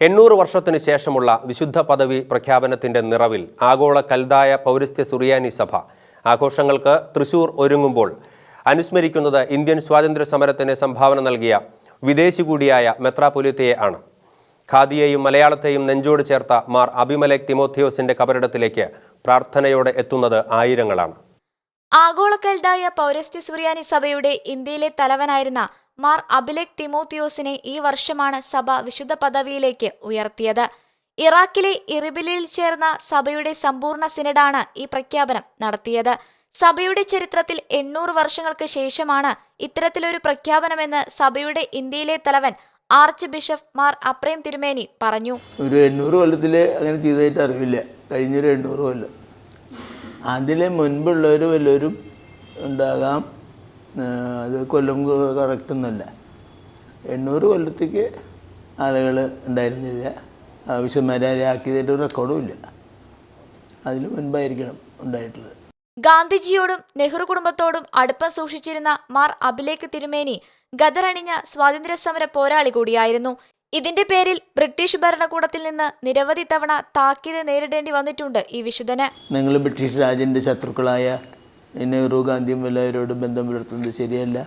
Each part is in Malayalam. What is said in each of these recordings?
എണ്ണൂറ് വർഷത്തിനു ശേഷമുള്ള വിശുദ്ധ പദവി പ്രഖ്യാപനത്തിന്റെ നിറവിൽ ആഗോള കൽതായ പൗരസ്ത്യ സുറിയാനി സഭ ആഘോഷങ്ങൾക്ക് തൃശൂർ ഒരുങ്ങുമ്പോൾ അനുസ്മരിക്കുന്നത് ഇന്ത്യൻ സ്വാതന്ത്ര്യ സമരത്തിന് സംഭാവന നൽകിയ വിദേശി കൂടിയായ മെത്രാപൊലിത്തയെ ആണ്. ഖാദിയെയും മലയാളത്തെയും നെഞ്ചോട് ചേർത്ത മാർ അഭിമലേക് തിമോത്തിയോസിന്റെ കബറിടത്തിലേക്ക് പ്രാർത്ഥനയോടെ എത്തുന്നത് ആയിരങ്ങളാണ്. ആഗോളക്കൽതായ പൗരസ്ത്യ സുറിയാനി സഭയുടെ ഇന്ത്യയിലെ തലവനായിരുന്ന മാർ അബിലേക് തിമോത്തിയോസിനെ ഈ വർഷമാണ് സഭ വിശുദ്ധ പദവിയിലേക്ക് ഉയർത്തിയത്. ഇറാഖിലെ ഇറിബിലിൽ ചേർന്ന സഭയുടെ സമ്പൂർണ സിനഡാണ് ഈ പ്രഖ്യാപനം നടത്തിയത്. സഭയുടെ ചരിത്രത്തിൽ എണ്ണൂറ് വർഷങ്ങൾക്ക് ശേഷമാണ് ഇത്തരത്തിലൊരു പ്രഖ്യാപനമെന്ന് സഭയുടെ ഇന്ത്യയിലെ തലവൻ ആർച്ച് ബിഷപ്പ് മാർ അപ്രേം തിരുമേനി പറഞ്ഞു. ഒരു എണ്ണൂറ് കൊല്ലത്തിൽ അങ്ങനെ ചെയ്തതായിട്ട് അറിവില്ല. കഴിഞ്ഞൊരു എണ്ണൂറ് കൊല്ലം. അതിലെ മുൻപുള്ളവർ വല്ലവരും ഉണ്ടാകാം. അത് കൊല്ലം കറക്റ്റൊന്നുമല്ല എണ്ണൂറ് കൊല്ലത്തേക്ക് ആളുകൾ ഉണ്ടായിരുന്നില്ല. ആവശ്യന്മാരെ ആക്കിയതായിട്ട് റെക്കോർഡും ഇല്ല. അതിന് മുൻപായിരിക്കണം ഉണ്ടായിട്ടുള്ളത്. ഗാന്ധിജിയോടും നെഹ്റു കുടുംബത്തോടും അടുപ്പം സൂക്ഷിച്ചിരുന്ന മാർ അഭിലേഖ് തിരുമേനി ഗദറണിഞ്ഞ സ്വാതന്ത്ര്യ സമര പോരാളി കൂടിയായിരുന്നു. ഇതിന്റെ പേരിൽ ബ്രിട്ടീഷ് ഭരണകൂടത്തിൽ നിന്ന് നിരവധി തവണ താക്കീത് നേരിടേണ്ടി വന്നിട്ടുണ്ട് ഈ വിശുദ്ധന്. നിങ്ങൾ ബ്രിട്ടീഷ് രാജന്റെ ശത്രുക്കളായ നെഹ്റു ഗാന്ധിയും എല്ലാവരോടും ബന്ധം പുലർത്തുന്നത് ശരിയല്ല.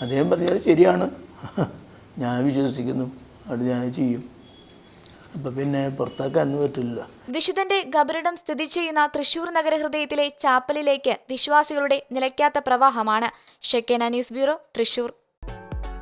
അദ്ദേഹം പറഞ്ഞത് ശരിയാണ്. ഞാൻ വിശ്വസിക്കുന്നു. അത് ഞാൻ ചെയ്യും. അപ്പൊ പിന്നെ പുറത്താക്കാൻ പറ്റില്ല. വിശുദ്ധന്റെ ഖബറിടം സ്ഥിതി ചെയ്യുന്ന തൃശൂർ നഗരഹൃദയത്തിലെ ചാപ്പലിലേക്ക് വിശ്വാസികളുടെ നിലയ്ക്കാത്ത പ്രവാഹമാണ്. Shekinah news bureau Thrissur.